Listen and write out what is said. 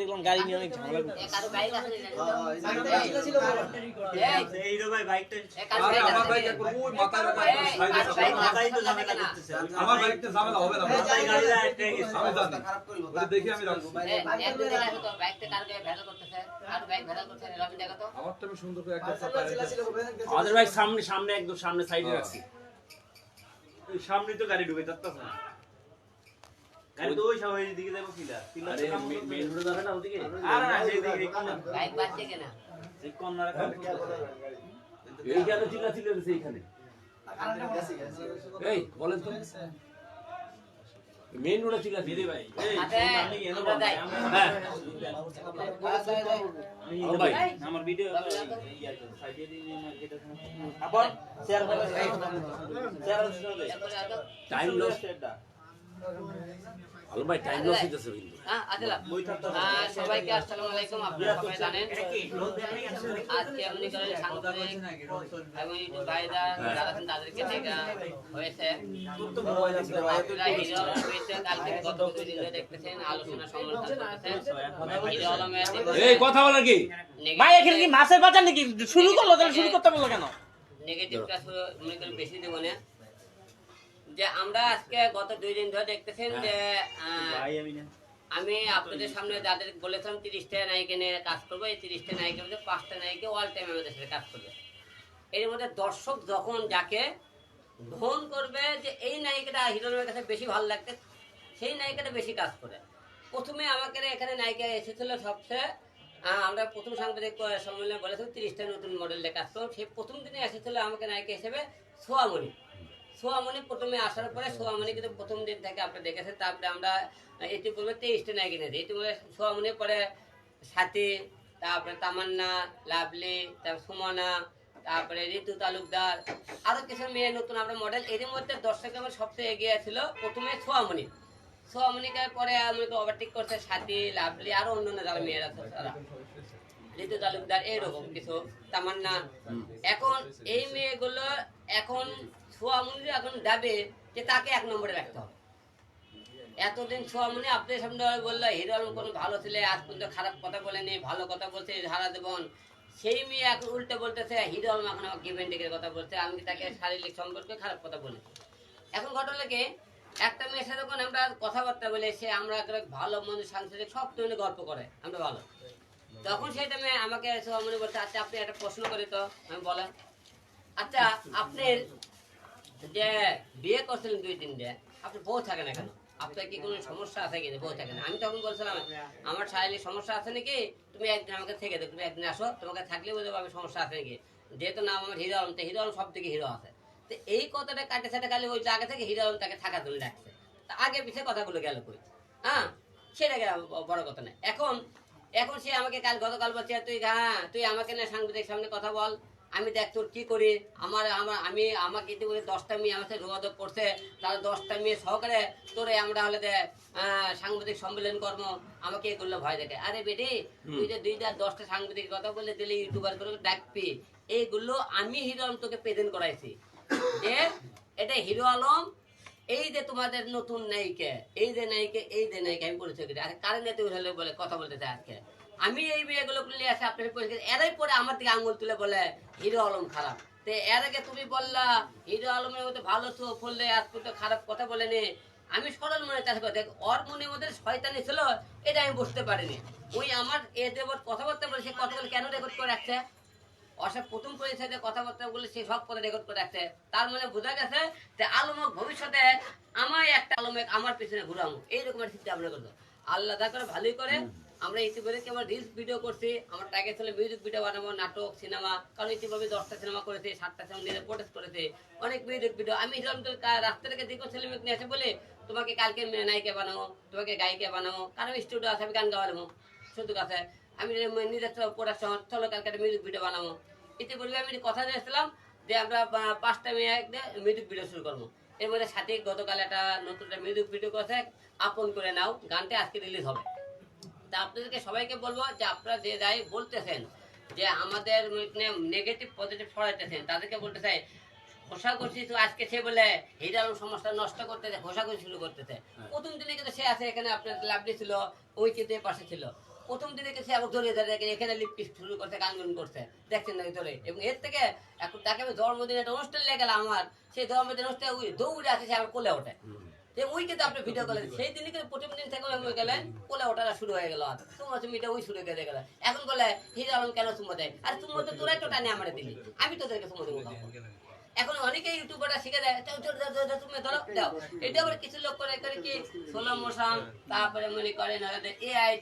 দেখলাম গাড়ি নিয়ে অনেক ঝামেলা আমাদের ভাই সামনে সামনে একদম সামনে সাইডে রাখছি সামনে তো গাড়ি ঢুকে যাচ্ছে না এইখানে চিল্লা চিল্লা এইখানে এই বলেন তো। মেন রোডে চিল্লা দিদি ভাই আমি। হ্যাঁ। আমি ও ভাই। আমার ভিডিও সাইডে দিয়ে আবার শেয়ার করে শেয়ার করে টাইম লস ভালো ভাই টাইম লস হইতেছে কিন্তু। হ্যাঁ আদিলা বই থাকতে হ্যাঁ, সবাইকে আসসালামু আলাইকুম আপনারা সবাই জানেন। আজকে এমনি করে সাংবাদিক এবং ইউটিউব ভাইরা যারা আছেন তাদেরকে থেকে হয়েছে আপনারা হিরো আলম হয়েছে কালকে গত দিন ধরে দেখতেছেন আলোচনা সমালোচনা করতেছেন। হিরো আলমের এই কথা বলার কি? ভাই এখানে কি মাছের বাজার নাকি? শুরু করল তাহলে শুরু করতে বলল কেন? নেগেটিভটা শুধু মনে করি বেশি দেবো না যে আমরা আজকে গত দুই দিন ধরে দেখতেছেন যে আমি আপনাদের সামনে যাদের বলেছিলাম তিরিশটা নায়িকা নিয়ে কাজ করব এই তিরিশটা নায়িকার মধ্যে পাঁচটা নায়িকা অল টাইম আমাদের সাথে কাজ করবে। এর মধ্যে দর্শক যখন যাকে গ্রহণ করবে যে এই নায়িকাটা হিরোনের কাছে বেশি ভালো লাগছে সেই নায়িকাটা বেশি কাজ করে। প্রথমে আমাকে এখানে নায়িকা এসেছিল সবচেয়ে আমরা প্রথম সাংবাদিক সম্মেলনে বলেছিলাম তিরিশটা নতুন মডেলে কাজ করো। সেই প্রথম দিনে এসেছিল আমাকে নায়িকা হিসেবে সোয়ামণি। সোয়ামণি প্রথমে আসার পরে সোয়ামণি কিন্তু প্রথম দিন থেকে আপনি দেখেছেন তারপরে আমরা ইতিপূর্বে তেইশটা নায়িকা নিয়েছি ইতিপূর্বে সোয়ামণি পরে সাথী তারপরে তামান্না লাভলি তারপর সুমনা তারপরে ঋতু তালুকদার আরও কিছু মেয়ে নতুন আমরা মডেল এর মধ্যে দর্শক আমার সবচেয়ে এগিয়ে ছিল প্রথমে সোয়ামনি সোয়ামনিকে পরে আমাকে ওভারটেক করছে সাথী লাভলি আরও অন্যান্য যারা মেয়েরা তারা। ঋতু তালুকদার এরকম কিছু তামান্না। এখন এই মেয়েগুলো এখন সোয়ামুনি এখন যাবে যে তাকে এক নম্বরে রাখতে হবে। এতদিন সোয়ামুনি আপনাদের সামনে বলল, হিরো আলম কোনো ভালো ছেলে, আজ পর্যন্ত খারাপ কথা বলেনি, ভালো কথা বলছে ধারা দেবন সেই মেয়ে এখন উল্টে বলতেছে, হিরো আলম এখন আমাকে গিভেন কথা বলছে, আমি তাকে শারীরিক সম্পর্কে খারাপ কথা বলেছি? এখন ঘটনা কি, একটা মেয়ের সাথে যখন আমরা কথাবার্তা বলে, সে আমরা ভালো মন্দ সাংস্কৃতিক সব ধরনের গল্প করে, আমরা ভালো। তখন সেই টাইমে আমাকে সোহামনি বলছে আচ্ছা আপনি একটা প্রশ্ন করে তো, আমি বলেন আচ্ছা আপনার যে বিয়ে করছিলেন দুই আপনি বউ থাকেন না কেন আপনার কি কোনো সমস্যা আছে কিনা? বউ থাকে না আমি তখন বলছিলাম, আমার শারীরিক সমস্যা আছে নাকি? তুমি একদিন আমাকে থেকে দেখো তুমি একদিন আসো, তোমাকে থাকলে আমি সমস্যা আছে নাকি? যেহেতু নাম আমার হিরো আলম, তো হিরো আলম সব থেকে হিরো আছে। তো এই কথাটা কাটে সাটে খালি ওই জায়গা থেকে হিরো আলম তাকে থাকা তুলে রাখছে। তা আগে পিছিয়ে কথাগুলো গেল কই? হ্যাঁ? সেটা বড় কথা না এখন এখন সে আমাকে কাল, গতকাল বলছে, তুই হ্যাঁ তুই আমাকে না সাংবাদিক সামনে কথা বল। আমি দেখ তোর কি করি? আমার আমার আমি আমাকে ইতিমধ্যে দশটা মেয়ে আমার সাথে যোগাযোগ করছে। তার দশটা মেয়ে সহকারে তোরে আমরা হলে দে সাংবাদিক সম্মেলন কর্ম আমাকে এ করলে ভয় দেখে। আরে বেটি তুই যে দুইটা দশটা সাংবাদিক কথা বলে দিলে ইউটিউবার করে ডাকবি এইগুলো আমি হিরো আলম তোকে প্রেজেন্ট করাইছি। যে এটা হিরো আলম এই যে তোমাদের নতুন নায়িকা এই যে নায়িকা এই যে নায়িকা আমি করি আরে কারেন্ট বলে কথা বলতে চাই আজকে? আমি এই মেয়েগুলো নিয়ে আসে আপনার পরিচয় এরাই পরে আমার দিকে আঙুল তুলে বলে, হিরো আলম খারাপ। তো এর আগে তুমি বললা, হিরো আলমের মধ্যে ভালো তো বললে আজ পর্যন্ত খারাপ কথা বলেনি। আমি সরল মনে চাষ করে, দেখ, ওর মনের মধ্যে শয়তানি ছিল, এটা আমি বুঝতে পারিনি। ওই আমার এ দেবর কথাবার্তা বলে, সে কথাগুলো কেন রেকর্ড করে রাখছে? অসব প্রথম পরিচয়ে কথাবার্তা বলে, সে সব কথা রেকর্ড করে রাখছে। তার মানে বোঝা গেছে যে আলমক ভবিষ্যতে আমার একটা আলমেক আমার পিছনে ঘুরামো। এইরকম একটা চিন্তা ভাবনা করতো আল্লাহ দা করে ভালোই করে আমরা ইতিমধ্যে কেবল রিলস ভিডিও করছি, আমার টার্গেট ছিল মিউজিক ভিডিও বানাবো, নাটক সিনেমা কারণ ইতিমধ্যে দশটা সিনেমা করেছে, সাতটা সিনেমা নিজে প্রোটেস্ট করেছে, অনেক মিউজিক ভিডিও আমি রাস্তা থেকে দেখো ছেলে মেয়ে নিয়ে বলে, তোমাকে কালকে নায়িকা বানাবো, তোমাকে গায়িকা বানাবো কারণ স্টুডিও আছে, আমি গান গাওয়াবো শুধু কাছে। আমি নিজের প্রোডাকশন চলো কালকে একটা মিউজিক ভিডিও বানাবো। ইতিপূর্বে আমি কথা দিয়েছিলাম যে আমরা পাঁচটা মেয়ে মিউজিক ভিডিও শুরু করব। এর মধ্যে সাথে গতকাল একটা নতুন একটা মিউজিক ভিডিও করছে, আপন করে নাও, গানটা আজকে রিলিজ হবে। তা আপনাদেরকে সবাইকে বলব যে আপনারা যে যাই বলতেছেন যে আমাদের নেগেটিভ পজিটিভ ছড়াইতেছেন তাদেরকে বলতে চাই করছি তো আজকে সে বলে হিরার সমস্যা নষ্ট করতেছে করে শুরু করতেছে। প্রথম দিনে কিন্তু সে আছে এখানে আপনার লাভলি ছিল ওই এর পাশে ছিল। প্রথম দিনে কিন্তু সে আবার ধরে ধরে এখানে লিপটি শুরু করতে গানগুন করছে দেখছেন না ভিতরে? এবং এর থেকে এখন তাকে আমি জন্মদিনে একটা অনুষ্ঠান লেগে গেলাম আমার সেই জন্মদিন অনুষ্ঠানে ওই দৌড়ে আছে সে আবার কোলে ওঠে। যে ওই কিন্তু আপনি ভিডিও করলেন সেই দিনই কিন্তু প্রথম দিন থেকে হয়ে গেলেন কোলে শুরু হয়ে গেল তোমার তুমি এটা ওই শুরু হয়ে গেল এখন বলে হিজা আলম কেন দেয়? আর তো তোরাই তো টানে আমার দিলি। আমি তোদেরকে চুমো দেবো এখন অনেকেই ইউটিউবাররা শিখে দেয় "চল, চল, চল, চল, চল, তুমি ধরো দাও। এটা আবার কিছু লোক করে করে কি সোলো মোশন তারপরে মনে করেন এ আই